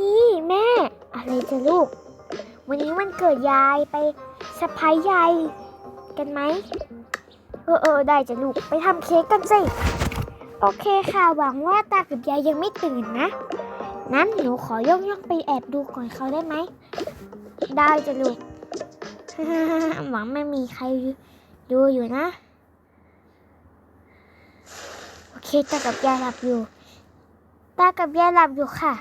นี่แม่ อะไรจะลูก วันนี้วันเกิดยายไปสะพายยายกันไหมเออเออได้จ้ะลูกไปทำเค้กกันสิ โอเคค่ะหวังว่าตากับยายยังไม่ตื่นนะ นั้นหนูขอย่องย่องไปแอบดูก่อนเขาได้ไหม ได้จ้ะลูก หวังไม่มีใครดูอยู่นะ โอเคตากับยายหลับอยู่ ตากับยายหลับอยู่ค่ะ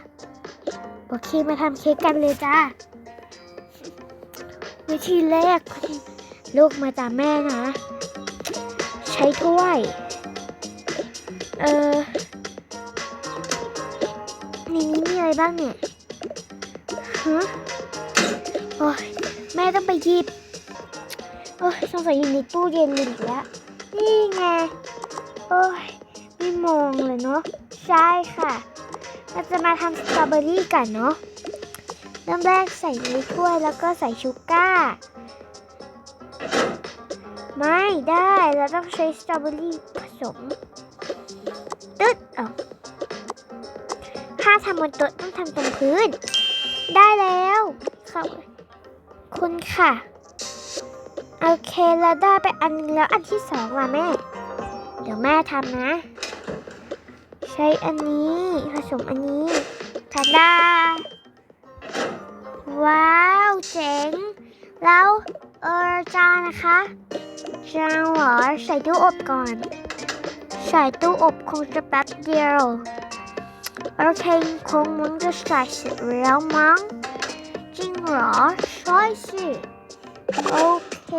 โอเคมาทำเค้กกันเลยจ้า วิธีแรกลูกมาจากแม่นะ ใช้ถ้วย เออในนี้มีอะไรบ้างเนี่ยฮะโอ้ยแม่ต้องไปหยิบโอ้ยสงสัยอยู่ในตู้เย็นเลยอีกแล้ว นี่ไง โอ้ยไม่มองเลยเนาะใช่ค่ะ เราจะมาทำสตรอเบอรี่กันเนาะเริ่มแรกใส่ในถ้วยแล้วก็ใส่ชูก้าไม่ได้เราต้องใช้สตรอเบอรี่ผสมตึ๊ดเอาถ้าทำบนโต๊ะต้องทำตรงพื้น ได้แล้วขอบคุณค่ะ โอเคเราได้ไปอันหนึงแล้วอันที่สองล่ะแม่ เดี๋ยวแม่ทำนะ ใช้อันนี้ ผสมอันนี้ทาดา ว้าว เจ๋ง แล้วเออจานนะคะจานหรอใส่ตู้อบก่อน ใส่ตู้อบคงจะแป๊บเดียวโอเคคงมึงจะใส่เสร็จแล้วมั้งจริงหรอใช่สิโอเค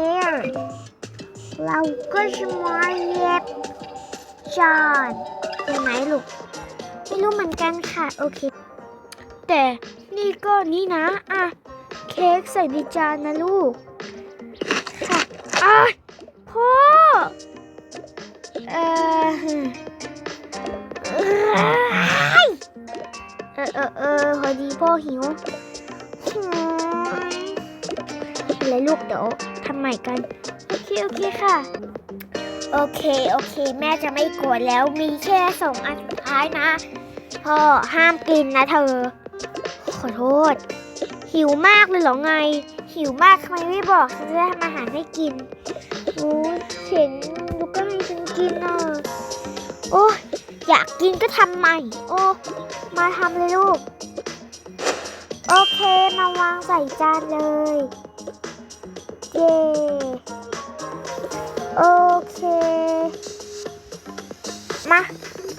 เราก็จะมาเย็บจาน ใช่ไหมลูก ไม่รู้เหมือนกันค่ะ โอเค แต่นี่ก็นี่นะ อะ เค้กใส่ในจานนะลูก ค่ะอ้ายพ่อ เออเอยเออเออเออพอดีพ่อหิวอะไรลูกเดี๋ยวทำใหม่กัน โอเค โอเคค่ะ โอเค โอเค แม่จะไม่โกรธแล้วมีแค่สองอันสุดท้ายนะ พ่อห้ามกินนะเธอ ขอโทษ หิวมากเลยเหรอไง หิวมากทำไมไม่บอกฉันจะทำอาหารให้กินโอ้เห็นลูกก็ให้ฉันกินอะโอ้อยากกินก็ทำใหม่ โอ้มาทำเลยลูก โอเค มาวางใส่จานเลย เย้โอเค มา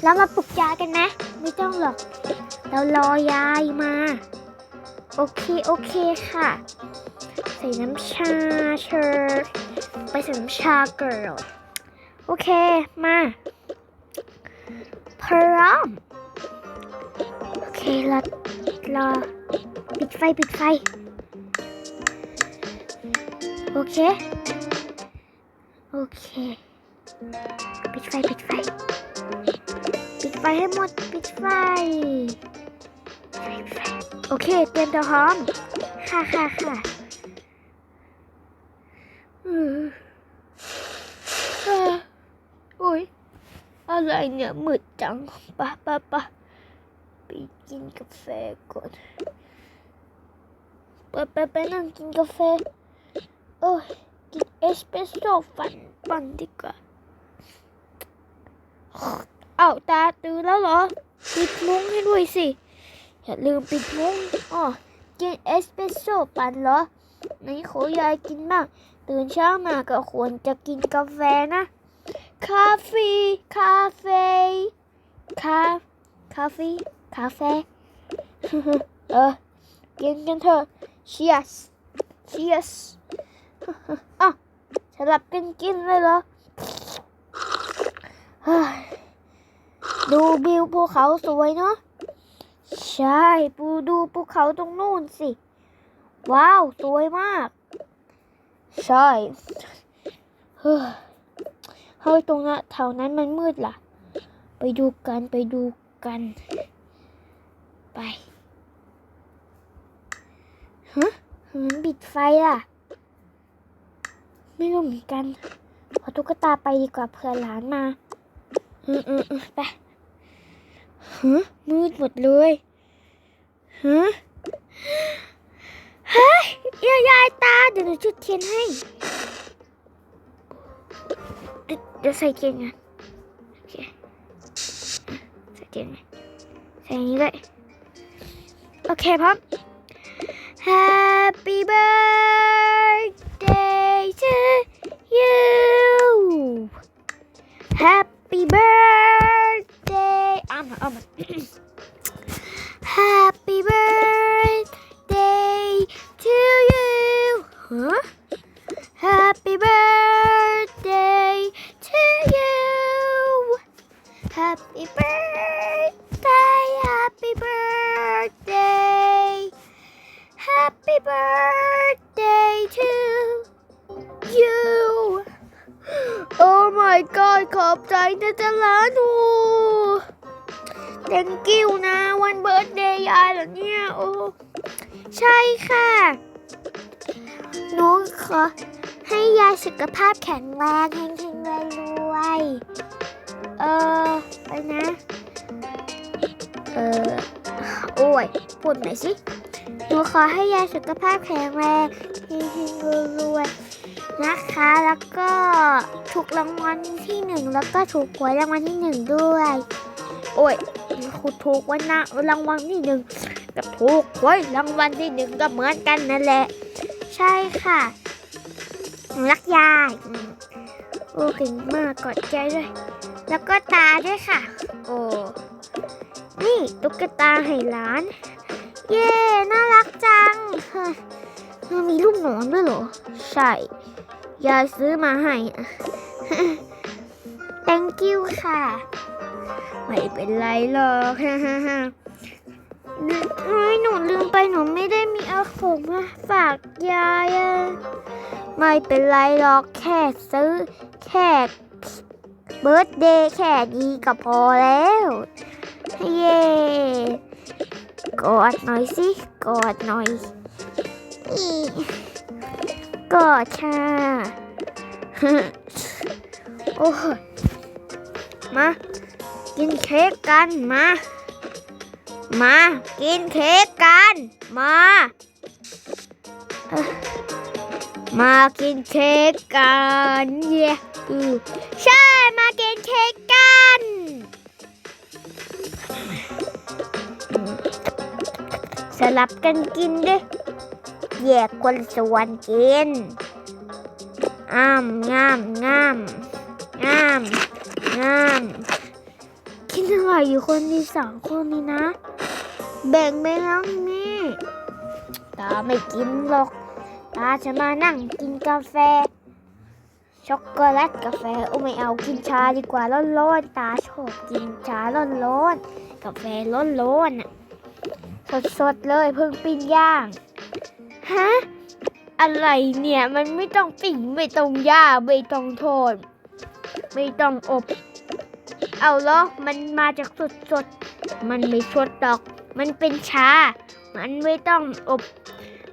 แล้วมาปลุกยายกันนะไม่ต้องหรอก เรารอยายมา โอเค โอเคค่ะ ใส่น้ำชาเชิญไปใส่น้ำชาเกิร์ลโอเค มา พร้อม โอเครอรอปิดไฟ ปิดไฟ โอเค โอเค ปิดไฟ ปิดไฟ ปิดไฟให้หมดปิดไฟ โอเค เตรียมตัวพร้อม ค่ะค่ะค่ะอุ้ยอะไรเนี่ยมืดจังปะปะปะไปกินกาแฟก่อนไปไปไปนั่งกินกาแฟโอ้ยกินเอสเปรสโซ่ฝันปันดีกว่า เอาตาตื่นแล้วเหรอ ปิดมุ้งให้ด้วยสิ อย่าลืมปิดมุ้งอ๋อกินเอสเปรสโซ่ปั่นเหรอไหนขอยายกินบ้าง ตื่นเช้ามาก็ควรจะกินกาแฟนะ คาเฟ่คาเฟ่คาคาเฟ่คาเฟ่เออ กินกันเถอะ cheers cheers อะสลับกันกินเลยเหรอ ดูวิวภูเขาสวยเนาะใช่ปูดูภูเขาตรงนู่นสิ ว้าว สวยมาก ใช่เฮ้ยเฮ้ยตรงนั้นแถวนั้นมันมืดล่ะ ไปดูกันไปดูกันไปฮะมันปิดไฟล่ะ ไม่รู้เหมือนกันเอตุ๊กตาไปดีกว่าเผื่อหลานมา อืมอืมอืมไป ฮะมืดหมดเลยฮะเฮ้ยยายยายตาเดี๋ยวหนูจุดเทียนให้เดี๋ยวใส่เทียนกันโอเคใส่เทียนใส่อย่างนี้เลยโอเคพร้อม Happy birthday my god ขอบใจนะจ๊ะหลานหนู Thank you นะวันเบิร์ดเดย์ยายเหรอเนี่ยโอ้ใช่ค่ะหนูขอให้ยายสุขภาพแข็งแรงเฮงๆรวยๆเออไปนะเออโอ้ยพูดหน่อยสิหนูขอให้ยายสุขภาพแข็งแรงเฮงๆรวยๆนะคะแล้วก็ ถูกรางวัลที่หนึ่งแล้วก็ถูกหวยรางวัลที่หนึ่งด้วย โอ้ยคุณถูกวันนะรางวัลที่หนึ่งกับถูกหวยรางวัลที่หนึ่งก็เหมือนกันนั่นแหละ ใช่ค่ะรักยายโอ้เก่งมากกอดใจด้วย แล้วก็ตาด้วยค่ะ โอ้นี่ตุ๊กตาให้หลาน เย้น่ารักจังมันมีลูกหนอนด้วยเหรอ ใช่ ยายซื้อมาให้อะ thank you ค่ะ ไม่เป็นไรหรอกฮ่าฮ่าฮ่าเฮ้ยหนูลืมไปหนูไม่ได้มีเอาของมาฝากยายอะไม่เป็นไรหรอกแค่ซื้อ แค่เบิร์ดเดย์แค่นี้ก็พอแล้ว เย้กอดหน่อยสิกอดหน่อยกอดค่ะ โอ้ยมา กินเค้กกันมา มา กินเค้กกัน มา มากินเค้กกันเย้อือใช่ มากินเค้กกันสลับกันกินดิแยกคนส่วนกินอ้ามงามงาม งามงามกินอะไรอยู่คนที่สองคนนี้นะ แบ่งไปแล้วนี่ตาไม่กินหรอกตาจะมานั่งกินกาแฟ ช็อกโกแลตกาแฟโอ้ไม่เอากินชาดีกว่าร้อนๆตาชอบกินชาร้อนๆกาแฟร้อนๆอะสดๆเลยเพิ่งปิ้งย่างฮะอะไรเนี่ยมันไม่ต้องปิ้งไม่ต้องย่างไม่ต้องทอด ไม่ต้องอบ เอาเหรอมันมาจากสดสดมันไม่สดดอก มันเป็นชา มันไม่ต้องอบ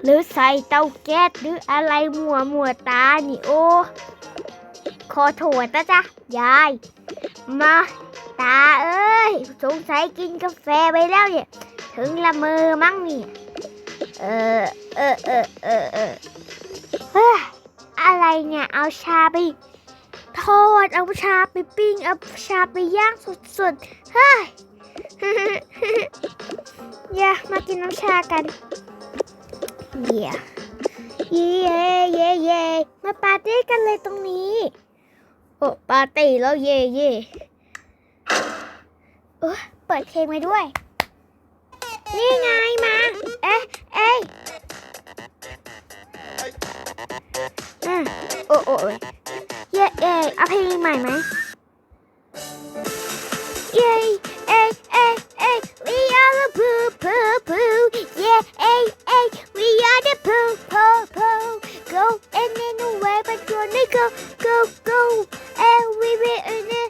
หรือใส่เตาแก๊สหรืออะไรมัวมัวตานี่โอ้ขอโทษนะจ๊ะยาย มาตาเอ้ย สงสัยกินกาแฟไปแล้วเนี่ย ถึงละเมอมั้งเนี่ยเออเออเออเออเออเฮ้ยอะไรเนี่ย เอาชาไป ทอด เอาชาไปปิ้ง เอาชาไปย่างสดๆ เฮ้ยอย่ามากินน้ำชากัน เย่เย่เย่เย่มาปาร์ตี้กันเลยตรงนี้ โอ้ปาร์ตี้แล้วเย่เย่เออเปิดเพลงมาด้วย นี่ไงมา เอ๊ะเอ้ยอืมโอ้โอ้อย เย่เย่เอาเพลงใหม่ไหม เย้เอ้ยเอ้ยเอ้ย we are the poo poo poo yeah เอ้ยเอ้ย we are the poo poo poo go and then away but you're the go go go and we will in the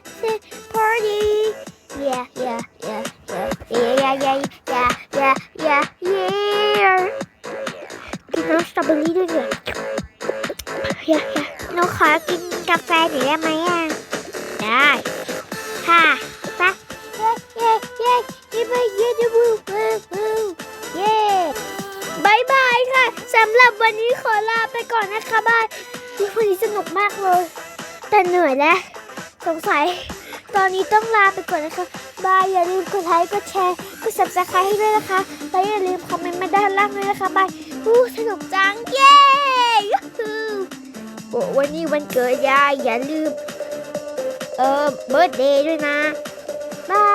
party yeah yeah yeah yeah yeah yeah yeah yeah yeah yeah กินน้ำสตรอเบอรี่ด้วยเลย yeah yeah หนูขอกิน กาแฟหน่อยได้ไหมอะ ได้ค่ะปะเย้เย้เย้ยิบเย้ยิบบูบูบูเย้บายบายค่ะสำหรับวันนี้ขอลาไปก่อนนะคะบ้านวันนี้สนุกมากเลย แต่เหนื่อยแล้ว สงสัย ตอนนี้ต้องลาไปก่อนนะคะบายอย่าลืมกดไลค์กดแชร์กดซับสไครต์ให้ด้วยนะคะและอย่าลืมคอมเมนต์มาด้านล่างด้วยนะคะบายอู้สนุกจังเย้ วันนี้วันเกิดยายอย่าลืม เออเบิร์ดเดย์ด้วยนะ บาย